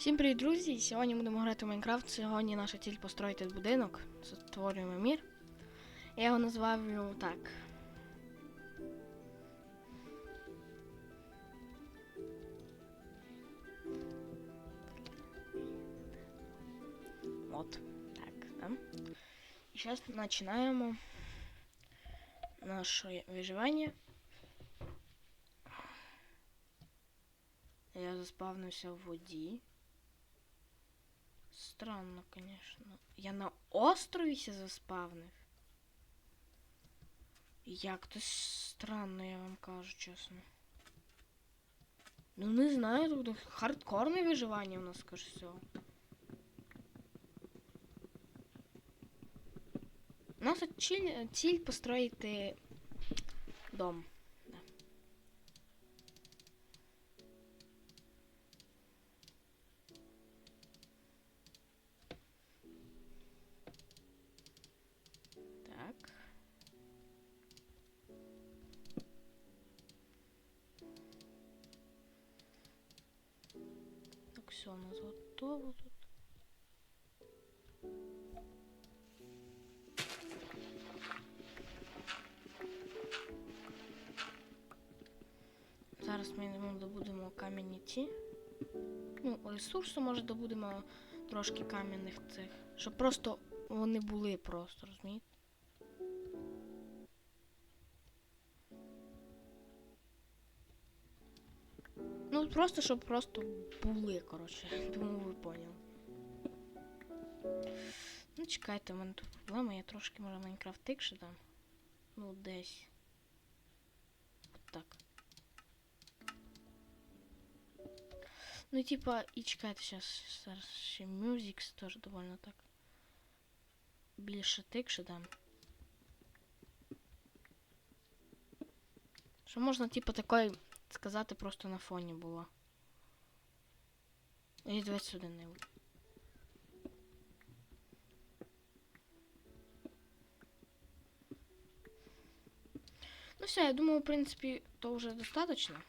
Всім привіт, друзі! Сьогодні будемо грати в Майнкрафт. Сьогодні наша ціль построїти будинок. Створюємо мір. Я його назвав так. От, так, да. І зараз починаємо наше виживання. Я заспавнився в воді. Странно, конечно. Я на острові заспавнив. Як то странно, я вам кажу, чесно. Ну не знаю, тут хардкорне виживання у нас, скажу всього. У нас от ціль, ціль построїти дом. Все, у нас готово тут. Зараз ми добудемо кам'яні ті. Ну, ресурсу, може, добудемо трошки кам'яних цих. Щоб просто вони були просто, розумієте? Ну, просто, щоб просто були, коротше. Думаю, ви поняли. Ну, чекайте, у мене тут проблема, я трошки, може, Майнкрафт тикше там. Ну, десь. От так. Ну, типа, і чекайте, зараз, зараз ще Music теж довольно так. Більше тикше дам. Що можна, типа, такої сказати просто на фоні було. І дивись сюди не. Ну все, я думаю, в принципі, то вже достаточно.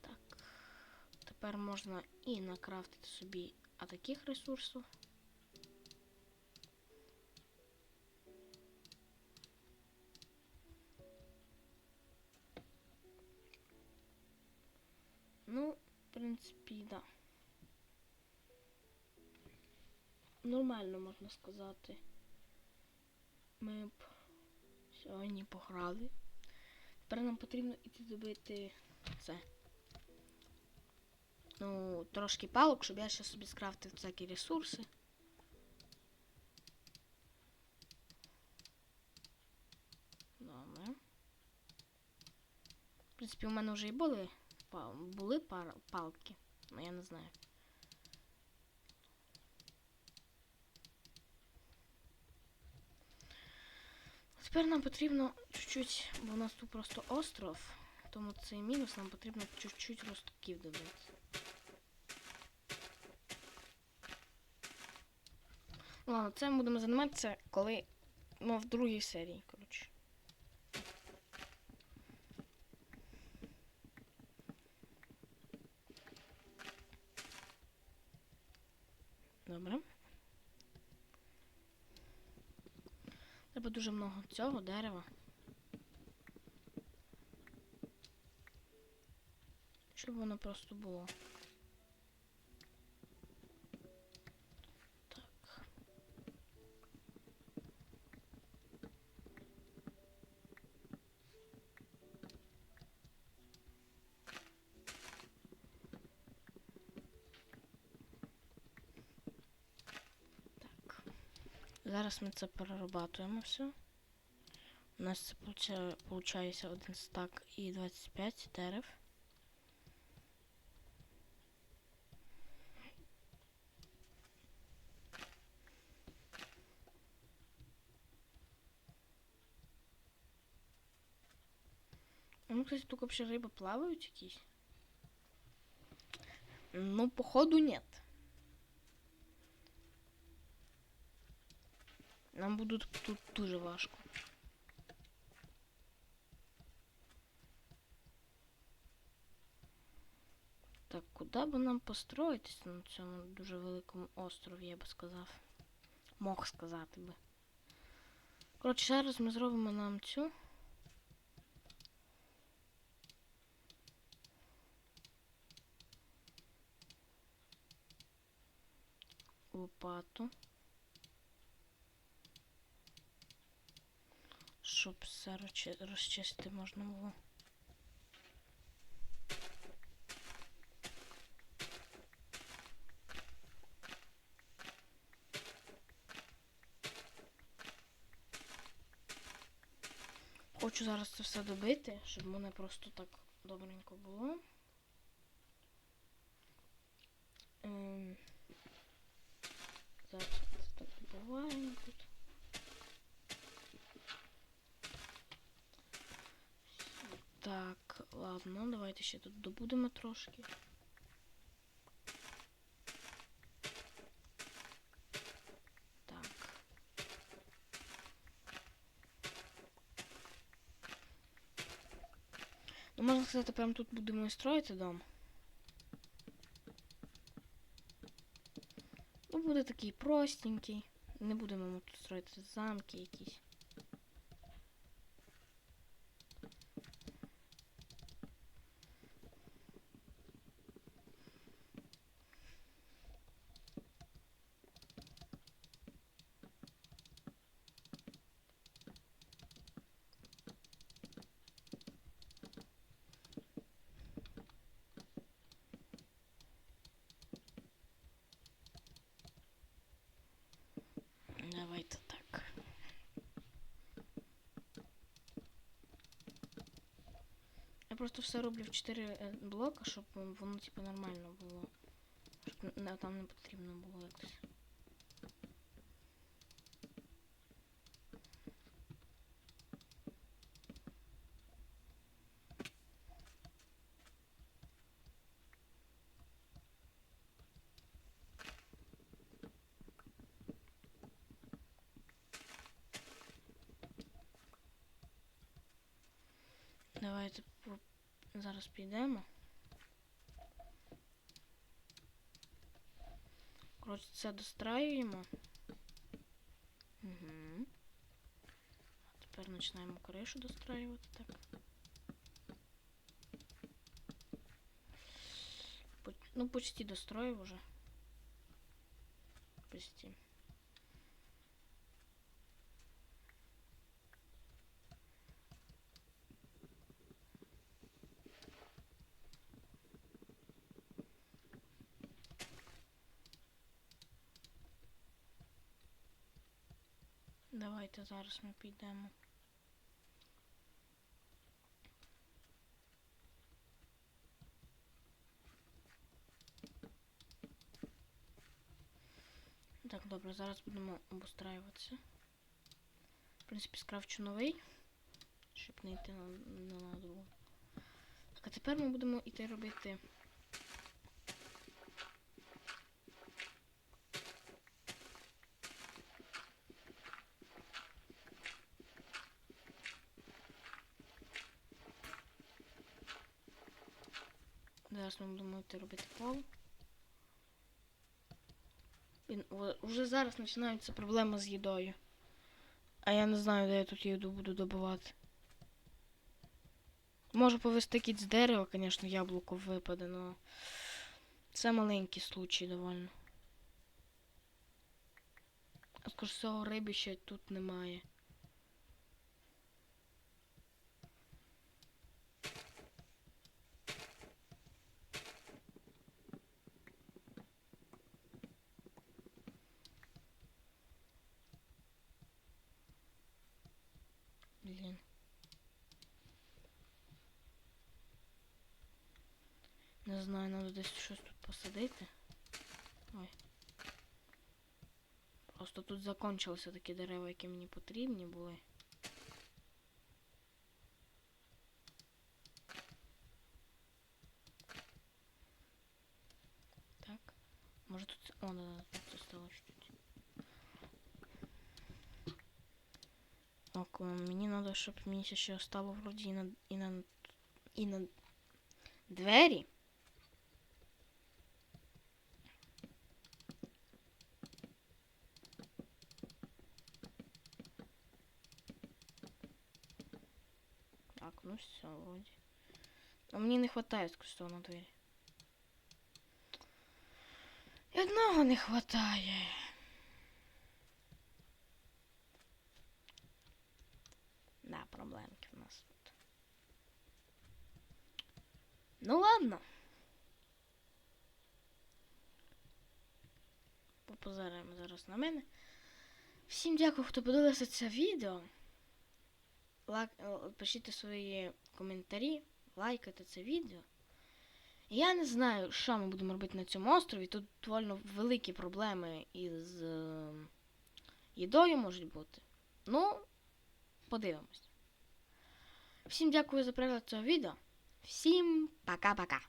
Так. Тепер можна і накрафтити собі таких ресурсів. В принципі, да. Нормально можна сказати. Ми б сьогодні пограли. Тепер нам потрібно іти добити це. Ну, трошки палок, щоб я ще собі скрафтив всякі ресурси. Добре. В принципі, у мене вже і були, були пар, палки, але я не знаю. Тепер нам потрібно чуть-чуть, бо у нас тут просто остров, тому це мінус, нам потрібно чуть-чуть ростків добити. Ну, Ладно, цим будемо займатися, коли ну, в другій серії, коротше. Добре. Треба дуже много цього дерева. Щоб воно просто було. Так. Так. Зараз ми це перерабатуємо все. У нас це получається один стак і 25 дерев. Ну, кстати, тут вообще рыбы плавают якісь? Ну, походу, нет. Нам будуть тут дуже важко. Так, куди би нам построїтися на цьому дуже великому острові, я би сказав. Мог сказати би. Коротше, зараз ми зробимо нам цю. Лопату. Щоб все розчистити можна було. Хочу зараз це все добити, щоб мене просто так добренько було. Ем, Зараз це так добиваємо тут. Так, ладно, давайте ще тут добудемо трошки. Ну, можна сказати, прямо тут будемо і строїти дом. Ну, буде такий простенький. Не будемо ми тут строїти замки якісь. Давайте так. Я просто все роблю в 4 блока, щоб воно типу нормально було. Щоб там не потрібно було якось. Давайте по- зараз підемо. Коротше, це достраюємо. Угу. А тепер починаємо кришу достраювати так. Ну, почти достроїв уже. Почти. Давайте зараз ми підемо. Так, добре, зараз будемо обустраюватися. В принципі, скрафчу новий, щоб не йти на, на надовго. Так, а тепер ми будемо йти робити. Зараз ми будемо робити пол. Він уже зараз починаються проблеми з їдою. А я не знаю, де я тут їду буду добувати. Можу повести кіт з дерева, звісно, яблуко випаде, але це маленький случай довольно. А скоріше всього риби ще тут немає. Блін. Не знаю, треба десь щось тут посадити. Ой. Просто тут закончилися такі дерева, які мені потрібні були. Так. Може тут. О, да, тут чуть. Так, э, мені треба, щоб мені ще стало вроді і на, і на, і на двері. Так, ну все, вроді. А мені не вистачає скусто на двері. Одного не вистачає. Ну ладно. Попозираємо зараз на мене. Всім дякую, хто подивився це відео. Лайк, е, пишіть свої коментарі, лайкайте це відео. Я не знаю, що ми будемо робити на цьому острові. Тут доволі великі проблеми із е, їдою можуть бути. Ну, подивимось. Всім дякую за перегляд цього відео. Всім пока-пока.